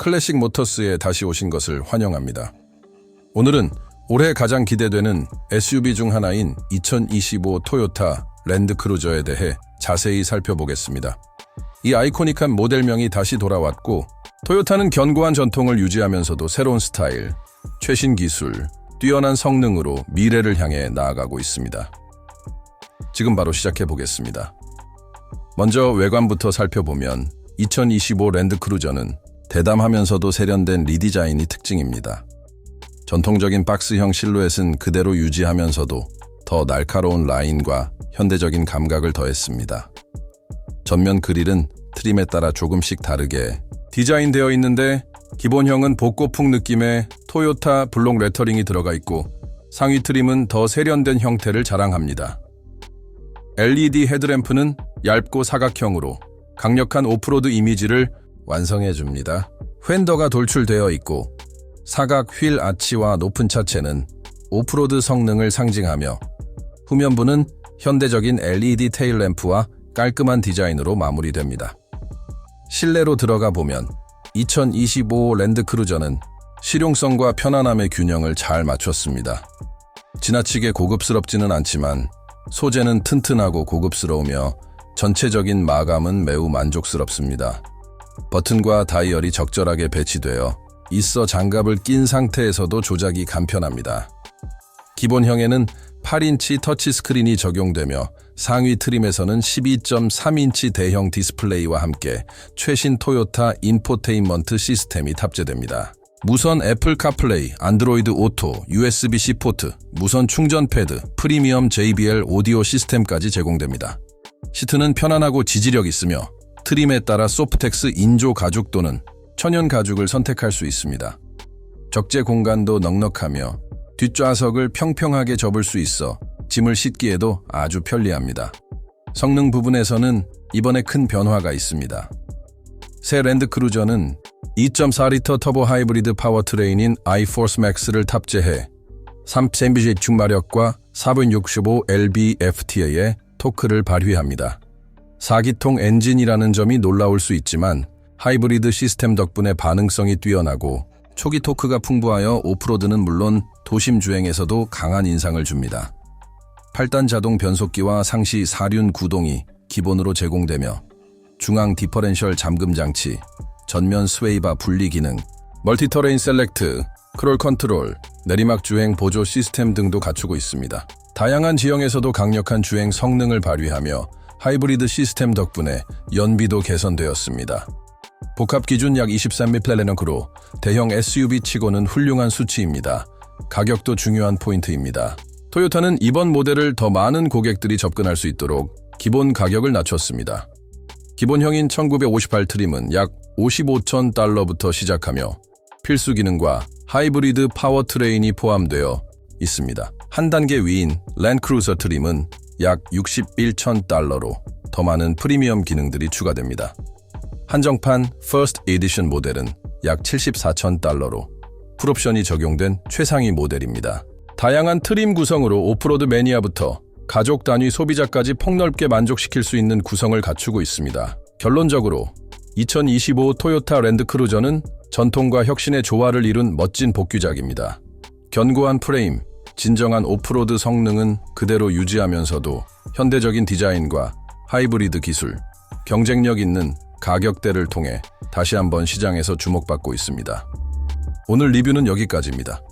클래식 모터스에 다시 오신 것을 환영합니다. 오늘은 올해 가장 기대되는 SUV 중 하나인 2025 토요타 랜드크루저에 대해 자세히 살펴보겠습니다. 이 아이코닉한 모델명이 다시 돌아왔고 토요타는 견고한 전통을 유지하면서도 새로운 스타일, 최신 기술, 뛰어난 성능으로 미래를 향해 나아가고 있습니다. 지금 바로 시작해 보겠습니다. 먼저 외관부터 살펴보면 2025 랜드크루저는 대담하면서도 세련된 리디자인이 특징입니다. 전통적인 박스형 실루엣은 그대로 유지하면서도 더 날카로운 라인과 현대적인 감각을 더했습니다. 전면 그릴은 트림에 따라 조금씩 다르게 디자인되어 있는데 기본형은 복고풍 느낌의 토요타 블록 레터링이 들어가 있고 상위 트림은 더 세련된 형태를 자랑합니다. LED 헤드램프는 얇고 사각형으로 강력한 오프로드 이미지를 완성해 줍니다. 휀더가 돌출되어 있고 사각 휠 아치와 높은 차체는 오프로드 성능을 상징하며 후면부는 현대적인 LED 테일 램프와 깔끔한 디자인으로 마무리됩니다. 실내로 들어가 보면 2025 랜드크루저는 실용성과 편안함의 균형을 잘 맞췄습니다. 지나치게 고급스럽지는 않지만 소재는 튼튼하고 고급스러우며 전체적인 마감은 매우 만족스럽습니다. 버튼과 다이얼이 적절하게 배치되어 있어 장갑을 낀 상태에서도 조작이 간편합니다. 기본형에는 8인치 터치 스크린이 적용되며 상위 트림에서는 12.3인치 대형 디스플레이와 함께 최신 토요타 인포테인먼트 시스템이 탑재됩니다. 무선 애플 카플레이, 안드로이드 오토, USB-C 포트, 무선 충전 패드, 프리미엄 JBL 오디오 시스템까지 제공됩니다. 시트는 편안하고 지지력 있으며 트림에 따라 소프텍스 인조 가죽 또는 천연 가죽을 선택할 수 있습니다. 적재 공간도 넉넉하며 뒷좌석을 평평하게 접을 수 있어 짐을 싣기에도 아주 편리합니다. 성능 부분에서는 이번에 큰 변화가 있습니다. 새 랜드크루저는 2.4리터 터보 하이브리드 파워트레인인 iForce Max를 탑재해 3cm 중마력과 465 lb-FTA의 토크를 발휘합니다. 4기통 엔진이라는 점이 놀라울 수 있지만 하이브리드 시스템 덕분에 반응성이 뛰어나고 초기 토크가 풍부하여 오프로드는 물론 도심 주행에서도 강한 인상을 줍니다. 8단 자동 변속기와 상시 사륜 구동이 기본으로 제공되며 중앙 디퍼렌셜 잠금 장치, 전면 스웨이바 분리 기능, 멀티터레인 셀렉트, 크롤 컨트롤, 내리막 주행 보조 시스템 등도 갖추고 있습니다. 다양한 지형에서도 강력한 주행 성능을 발휘하며 하이브리드 시스템 덕분에 연비도 개선되었습니다. 복합 기준 약 23미 플래너크로 대형 SUV 치고는 훌륭한 수치입니다. 가격도 중요한 포인트입니다. 토요타는 이번 모델을 더 많은 고객들이 접근할 수 있도록 기본 가격을 낮췄습니다. 기본형인 1958 트림은 약 55천 달러부터 시작하며 필수 기능과 하이브리드 파워트레인이 포함되어 있습니다. 한 단계 위인 랜크루저 트림은 약 61천 달러로 더 많은 프리미엄 기능들이 추가됩니다. 한정판 퍼스트 에디션 모델은 약 74천 달러로 풀옵션이 적용된 최상위 모델입니다. 다양한 트림 구성으로 오프로드 매니아부터 가족 단위 소비자까지 폭넓게 만족시킬 수 있는 구성을 갖추고 있습니다. 결론적으로 2025 토요타 랜드크루저는 전통과 혁신의 조화를 이룬 멋진 복귀작입니다. 견고한 프레임, 진정한 오프로드 성능은 그대로 유지하면서도 현대적인 디자인과 하이브리드 기술, 경쟁력 있는 가격대를 통해 다시 한번 시장에서 주목받고 있습니다. 오늘 리뷰는 여기까지입니다.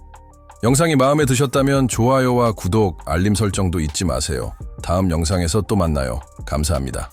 영상이 마음에 드셨다면 좋아요와 구독, 알림 설정도 잊지 마세요. 다음 영상에서 또 만나요. 감사합니다.